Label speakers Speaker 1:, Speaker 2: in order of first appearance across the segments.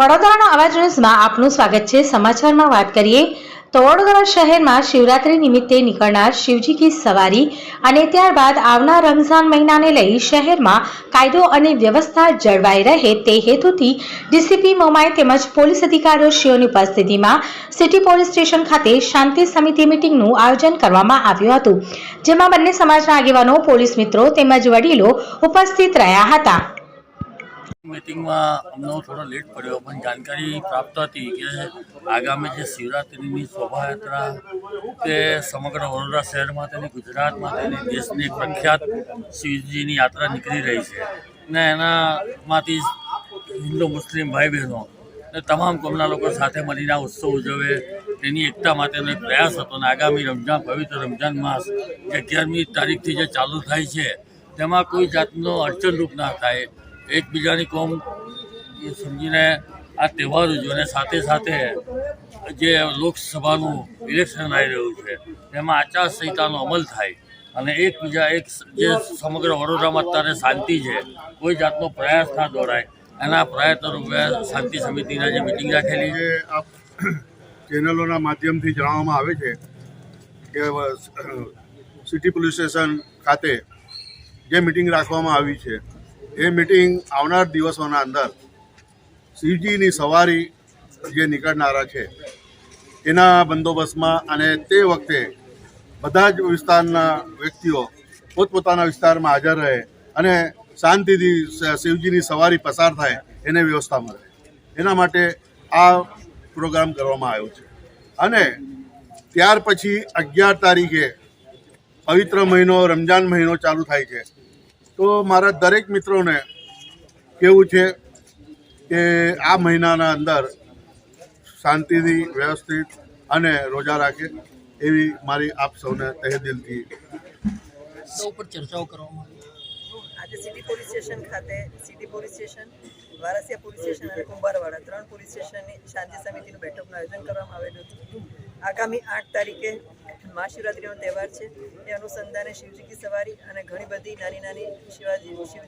Speaker 1: વડોદરાનો અવાજ ન્યૂઝમાં આપનું સ્વાગત છે. સમાચારમાં વાત કરીએ તો વડોદરા શહેરમાં શિવરાત્રી નિમિત્તે નીકળનાર શિવજી કી સવારી અને ત્યારબાદ આવનાર રમઝાન મહિનાને લઈ શહેરમાં કાયદો અને વ્યવસ્થા જળવાઈ રહે તે હેતુથી ડીસીપી મોમાઈ તેમજ પોલીસ અધિકારીઓશ્રીઓની ઉપસ્થિતિમાં સિટી પોલીસ સ્ટેશન ખાતે શાંતિ સમિતિ મિટિંગનું આયોજન કરવામાં આવ્યું હતું. જેમાં બંને સમાજના આગેવાનો, પોલીસ મિત્રો તેમજ વડીલો ઉપસ્થિત રહ્યા હતા.
Speaker 2: મીટિંગમાં અમને થોડો લેટ પડ્યો, પણ જાણકારી પ્રાપ્ત હતી કે આગામી જે શિવરાત્રિની શોભાયાત્રા તે સમગ્ર વડોદરા શહેરમાં તેની ગુજરાતમાં તેની દેશની પ્રખ્યાત શિવજીની યાત્રા નીકળી રહી છે. ને એનામાંથી હિન્દુ, મુસ્લિમ ભાઈ બહેનો ને તમામ કોમના લોકો સાથે મળીને આ ઉત્સવ ઉજવે તેની એકતા માટેનો એક પ્રયાસ હતો અને આગામી રમજાન પવિત્ર રમજાન માસ અગિયારમી તારીખથી જે ચાલુ થાય છે, તેમાં કોઈ જાતનો અડચણરૂપ ના થાય. એકબીજાની કોમ સમજીને આ તહેવાર ઉજવે સાથે સાથે જે લોકસભાનું ઇલેક્શન આવી રહ્યું છે તેમાં આચારસંહિતાનો અમલ થાય અને એકબીજા એક જે સમગ્ર વડોદરામાં અત્યારે શાંતિ છે, કોઈ જાતનો પ્રયાસ ના દોરાય, એના પ્રયત્ન રૂપે શાંતિ સમિતિના જે મિટિંગ રાખેલી છે.
Speaker 3: ચેનલોના માધ્યમથી જણાવવામાં આવે છે કે સિટી પોલીસ સ્ટેશન ખાતે જે મિટિંગ રાખવામાં આવી છે એ મિટિંગ આવનાર દિવસોના અંદર શિવજીની સવારી જે નીકળનારા છે, એના બંદોબસ્તમાં અને તે વખતે બધા જ વિસ્તારના વ્યક્તિઓ પોતપોતાના વિસ્તારમાં હાજર રહે અને શાંતિથી શિવજીની સવારી પસાર થાય એને વ્યવસ્થા મળે એના માટે આ પ્રોગ્રામ કરવામાં આવ્યો છે. અને ત્યાર પછી અગિયાર તારીખે પવિત્ર મહિનો, રમજાન મહિનો ચાલુ થાય છે. તો મારા દરેક મિત્રોને કેવું છે કે આ મહિનાના અંદર શાંતિથી વ્યવસ્થિત અને રોજા રાખે એવી મારી આપ સૌને તહે દિલથી
Speaker 2: પર ચર્ચાઓ કરવામાં
Speaker 4: આજે સિટી પોલીસ સ્ટેશન ખાતે city police station Varasiya police station અને કુંભારવાડા ત્રણ પોલીસ સ્ટેશનની શાંતિ સમિતિનું બેઠકનું આયોજન કરવામાં આવેલું હતું. આગામી આઠ તારીખે મહાશિવરાત્રિનો તહેવાર છે. એ અનુસંધાને શિવજી કી સવારી અને ઘણી બધી નાની નાની શિવાજી, શિવ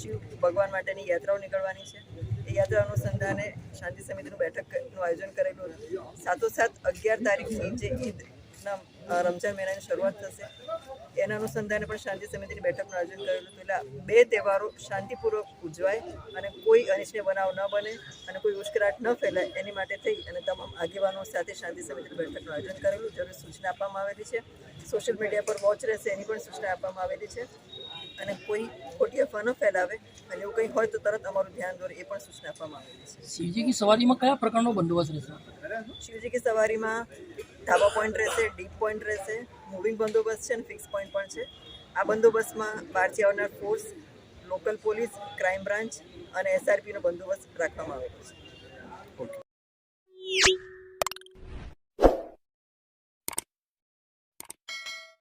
Speaker 4: શિવ ભગવાન માટેની યાત્રાઓ નીકળવાની છે. એ યાત્રા અનુસંધાને શાંતિ સમિતિનું બેઠકનું આયોજન કરેલું સાથોસાથ અગિયાર તારીખથી જે ઈદના અ, રમજાન મહિનાની શરૂઆત થશે. એના અનુસંધાને પણ શાંતિ સમિતિની બેઠકનું આયોજન કરેલું એટલે બે તહેવારો શાંતિપૂર્વક ઉજવાય અને કોઈ અનિચ્છનીય બનાવ ન બને અને કોઈ ઉશ્કેરાટ ન ફેલાય એની માટે થઈ અને તમામ આગેવાનો સાથે શાંતિ સમિતિની બેઠકનું આયોજન કરેલું. જરૂર સૂચના આપવામાં આવેલી છે. સોશિયલ મીડિયા પર વોચ રહેશે એની પણ સૂચના આપવામાં આવેલી છે. અને કોઈ ખોટી અફવા ન ફેલાવે અને એવું કંઈ હોય તો તરત અમારું ધ્યાન દોરે એ પણ સૂચના આપવામાં આવેલી છે.
Speaker 5: શિવજી કી સવારીમાં કયા પ્રકારનો બંદોબસ્ત રહેશે?
Speaker 4: શિવજી કી સવારીમાં ધાબા પોઈન્ટ રહેશે ડીપ પોઈન્ટ રહેશે મૂવિંગ બંદોબસ્ત છે અને ફિક્સ પોઈન્ટ પણ છે. આ બંદોબસ્તમાં બહારથી આવનાર force local police crime branch અને એસઆરપીનો બંદોબસ્ત રાખવામાં આવેલો છે.